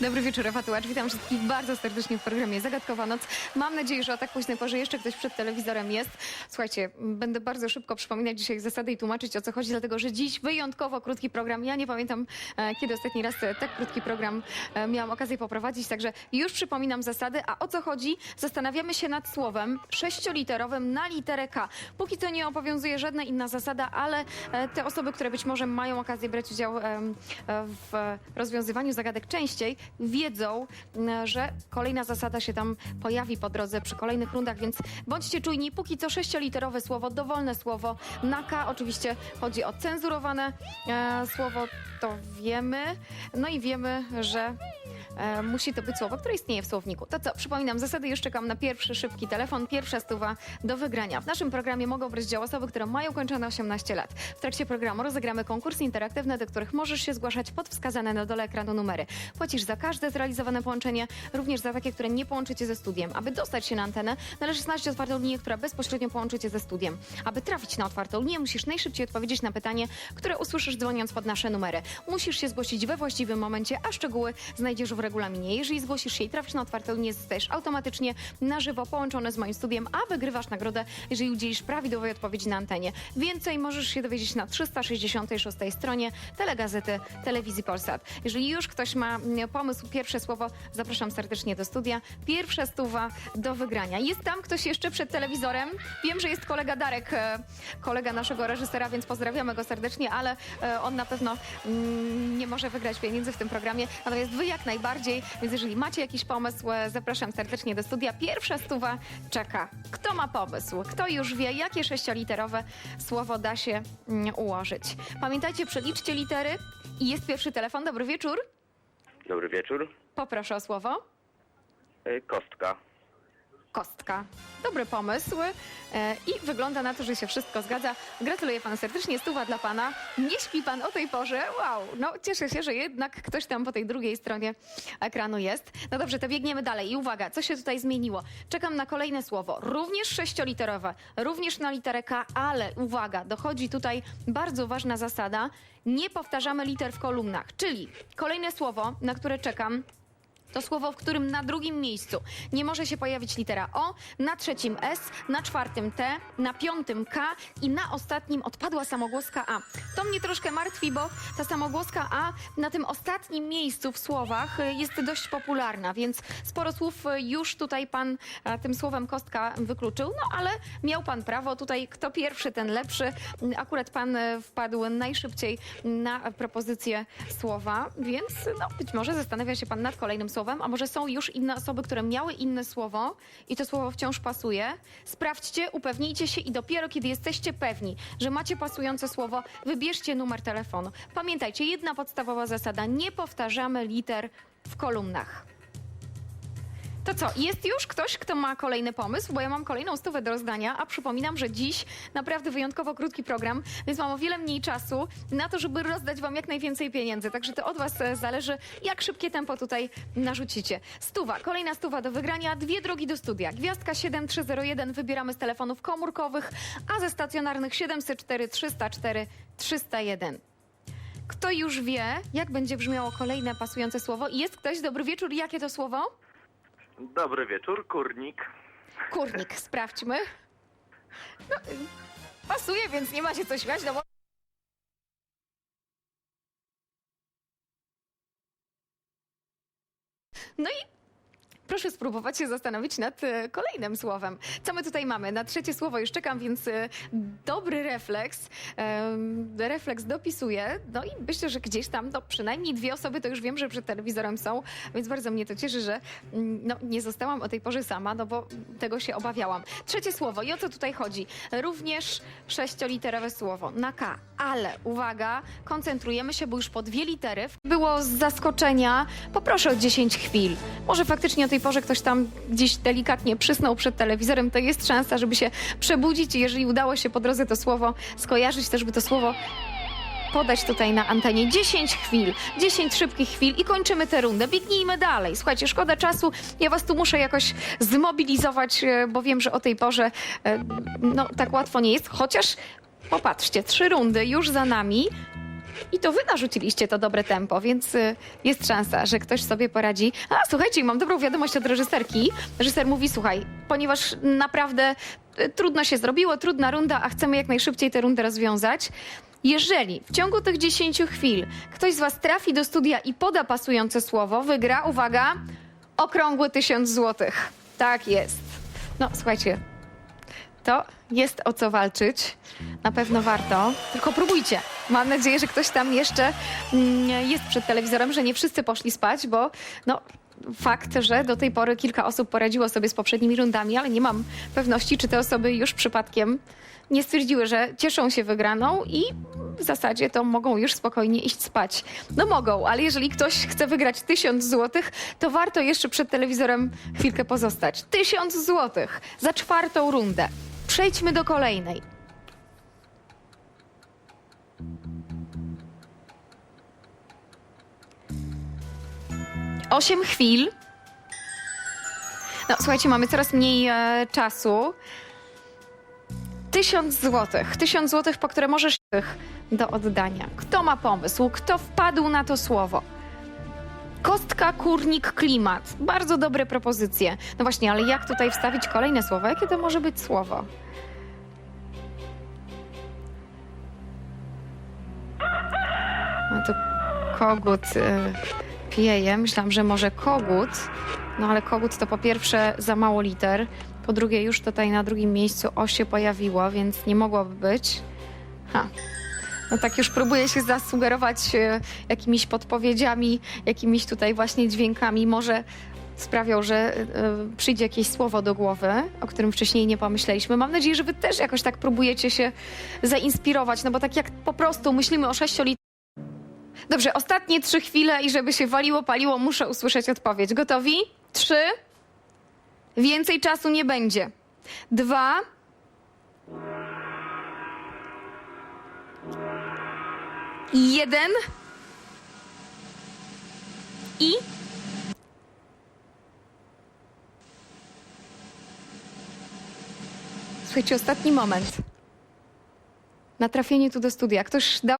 Dobry wieczór, Ewa. Witam wszystkich bardzo serdecznie w programie Zagadkowa Noc. Mam nadzieję, że o tak późnej porze jeszcze ktoś przed telewizorem jest. Słuchajcie, będę bardzo szybko przypominać dzisiaj zasady i tłumaczyć o co chodzi, dlatego że dziś wyjątkowo krótki program. Ja nie pamiętam, e, kiedy ostatni raz e, tak krótki program e, miałam okazję poprowadzić, także już przypominam zasady. A o co chodzi? Zastanawiamy się nad słowem sześcioliterowym na literę K. Póki co nie obowiązuje żadna inna zasada, ale te osoby, które być może mają okazję brać udział w rozwiązywaniu zagadek częściej, wiedzą, m, że kolejna zasada się tam pojawi po drodze przy kolejnych rundach, więc bądźcie czujni. Póki co sześcioliterowe słowo, dowolne słowo. Na K oczywiście chodzi o cenzurowane e, słowo, to wiemy. No i wiemy, że e, musi to być słowo, które istnieje w słowniku. To co, przypominam zasady, już czekam na pierwszy szybki telefon, pierwsza stuwa do wygrania. W naszym programie mogą brać udział osoby, które mają kończone 18 lat. W trakcie programu rozegramy konkursy interaktywne, do których możesz się zgłaszać pod wskazane na dole ekranu numery. Płacisz za każde zrealizowane połączenie, również za takie, które nie połączy cię ze studiem. Aby dostać się na antenę, należy znaleźć otwartą linię, która bezpośrednio połączy cię ze studiem. Aby trafić na otwartą linię, musisz najszybciej odpowiedzieć na pytanie, które usłyszysz dzwoniąc pod nasze numery. Musisz się zgłosić we właściwym momencie, a szczegóły znajdziesz w regulaminie. Jeżeli zgłosisz się i trafisz na otwartą linię, zostajesz automatycznie na żywo połączony z moim studiem, a wygrywasz nagrodę, jeżeli udzielisz prawidłowej odpowiedzi na antenie. Więcej możesz się dowiedzieć na 366 stronie telegazety Telewizji Polsat. Jeżeli już ktoś ma pomysł, pierwsze słowo, zapraszam serdecznie do studia. Pierwsza stuwa do wygrania. Jest tam ktoś jeszcze przed telewizorem? Wiem, że jest kolega Darek, e, kolega naszego reżysera, więc pozdrawiamy go serdecznie, ale e, on na pewno mm, nie może wygrać pieniędzy w tym programie. Natomiast wy jak najbardziej, więc jeżeli macie jakiś pomysł, e, zapraszam serdecznie do studia. Pierwsza stuwa czeka. Kto ma pomysł? Kto już wie, jakie sześcioliterowe słowo da się mm, ułożyć? Pamiętajcie, przeliczcie litery i jest pierwszy telefon. Dobry wieczór. Dobry wieczór. Poproszę o słowo. Y, Kostka. Kostka. Dobry pomysł e, i wygląda na to, że się wszystko zgadza. Gratuluję panu serdecznie, stuwa dla pana. Nie śpi pan o tej porze. Wow, no cieszę się, że jednak ktoś tam po tej drugiej stronie ekranu jest. No dobrze, to biegniemy dalej i uwaga, co się tutaj zmieniło? Czekam na kolejne słowo, również sześcioliterowe, również na literę K, ale uwaga, dochodzi tutaj bardzo ważna zasada. Nie powtarzamy liter w kolumnach, czyli kolejne słowo, na które czekam, to słowo, w którym na drugim miejscu nie może się pojawić litera O, na trzecim S, na czwartym T, na piątym K i na ostatnim odpadła samogłoska A. To mnie troszkę martwi, bo ta samogłoska A na tym ostatnim miejscu w słowach y, jest dość popularna, więc sporo słów y, już tutaj pan e, tym słowem kostka wykluczył, no ale miał pan prawo. Tutaj kto pierwszy, ten lepszy. Akurat pan wpadł najszybciej na propozycję słowa, więc no, być może zastanawia się pan nad kolejnym słowem, a może są już inne osoby, które miały inne słowo i to słowo wciąż pasuje. Sprawdźcie, upewnijcie się i dopiero kiedy jesteście pewni, że macie pasujące słowo, wybierzcie numer telefonu. Pamiętajcie, jedna podstawowa zasada, nie powtarzamy liter w kolumnach. To co, jest już ktoś, kto ma kolejny pomysł? Bo ja mam kolejną stówę do rozdania, a przypominam, że dziś naprawdę wyjątkowo krótki program, więc mam o wiele mniej czasu na to, żeby rozdać wam jak najwięcej pieniędzy. Także to od was e, zależy, jak szybkie tempo tutaj narzucicie. Stuwa, kolejna stuwa do wygrania, dwie drogi do studia. Gwiazdka 7301 wybieramy z telefonów komórkowych, a ze stacjonarnych 704 304 301. Kto już wie, jak będzie brzmiało kolejne pasujące słowo? Jest ktoś? Dobry wieczór. Jakie to słowo? Dobry wieczór, kurnik. Kurnik, sprawdźmy. No, pasuje, więc nie ma się co śmiać, no bo... No i proszę spróbować się zastanowić nad e, kolejnym słowem. Co my tutaj mamy? Na trzecie słowo już czekam, więc e, dobry refleks. Refleks dopisuje. No i myślę, że gdzieś tam, no przynajmniej dwie osoby to już wiem, że przed telewizorem są, więc bardzo mnie to cieszy, że mm, no, nie zostałam o tej porze sama, no bo tego się obawiałam. Trzecie słowo. I o co tutaj chodzi? Również sześcioliterowe słowo na K. Ale uwaga, koncentrujemy się, bo już po dwie litery było z zaskoczenia. Poproszę o 10 chwil. Może faktycznie o tej porze ktoś tam gdzieś delikatnie przysnął przed telewizorem, to jest szansa, żeby się przebudzić i jeżeli udało się po drodze to słowo skojarzyć, to żeby to słowo podać tutaj na antenie 10 chwil, 10 szybkich chwil i kończymy tę rundę. Biegnijmy dalej. Słuchajcie, szkoda czasu. Ja was tu muszę jakoś zmobilizować, e, bo wiem, że o tej porze e, no tak łatwo nie jest. Chociaż popatrzcie, trzy rundy już za nami. I to wy narzuciliście to dobre tempo, więc y, jest szansa, że ktoś sobie poradzi. A słuchajcie, mam dobrą wiadomość od reżyserki. Reżyser mówi: Słuchaj, ponieważ naprawdę y, trudno się zrobiło, trudna runda, a chcemy jak najszybciej tę rundę rozwiązać. Jeżeli w ciągu tych 10 chwil ktoś z Was trafi do studia i poda pasujące słowo, wygra, uwaga, okrągły tysiąc złotych. Tak jest. No, słuchajcie, to jest o co walczyć. Na pewno warto. Tylko próbujcie. Mam nadzieję, że ktoś tam jeszcze mm, jest przed telewizorem, że nie wszyscy poszli spać, bo no, fakt, że do tej pory kilka osób poradziło sobie z poprzednimi rundami, ale nie mam pewności, czy te osoby już przypadkiem nie stwierdziły, że cieszą się wygraną i w zasadzie to mogą już spokojnie iść spać. No mogą, ale jeżeli ktoś chce wygrać tysiąc złotych, to warto jeszcze przed telewizorem chwilkę pozostać. Tysiąc złotych za czwartą rundę. Przejdźmy do kolejnej. Osiem chwil. No, słuchajcie, mamy coraz mniej e, czasu. Tysiąc złotych. Tysiąc złotych, po które możesz do oddania. Kto ma pomysł? Kto wpadł na to słowo? Kostka, kurnik, klimat. Bardzo dobre propozycje. No właśnie, ale jak tutaj wstawić kolejne słowo? Jakie to może być słowo? No to kogut y, pieje. Myślałam, że może kogut. No ale kogut to po pierwsze za mało liter. Po drugie, już tutaj na drugim miejscu o się pojawiło, więc nie mogłoby być. Ha. No tak już próbuję się zasugerować e, jakimiś podpowiedziami, jakimiś tutaj właśnie dźwiękami. Może sprawią, że e, przyjdzie jakieś słowo do głowy, o którym wcześniej nie pomyśleliśmy. Mam nadzieję, że wy też jakoś tak próbujecie się zainspirować, no bo tak jak po prostu myślimy o sześciolitrach. Dobrze, ostatnie trzy chwile i żeby się waliło, paliło, muszę usłyszeć odpowiedź. Gotowi? Trzy. Więcej czasu nie będzie. Dwa. Jeden. I. Słuchajcie, ostatni moment. Na trafienie tu do studia. Ktoś dał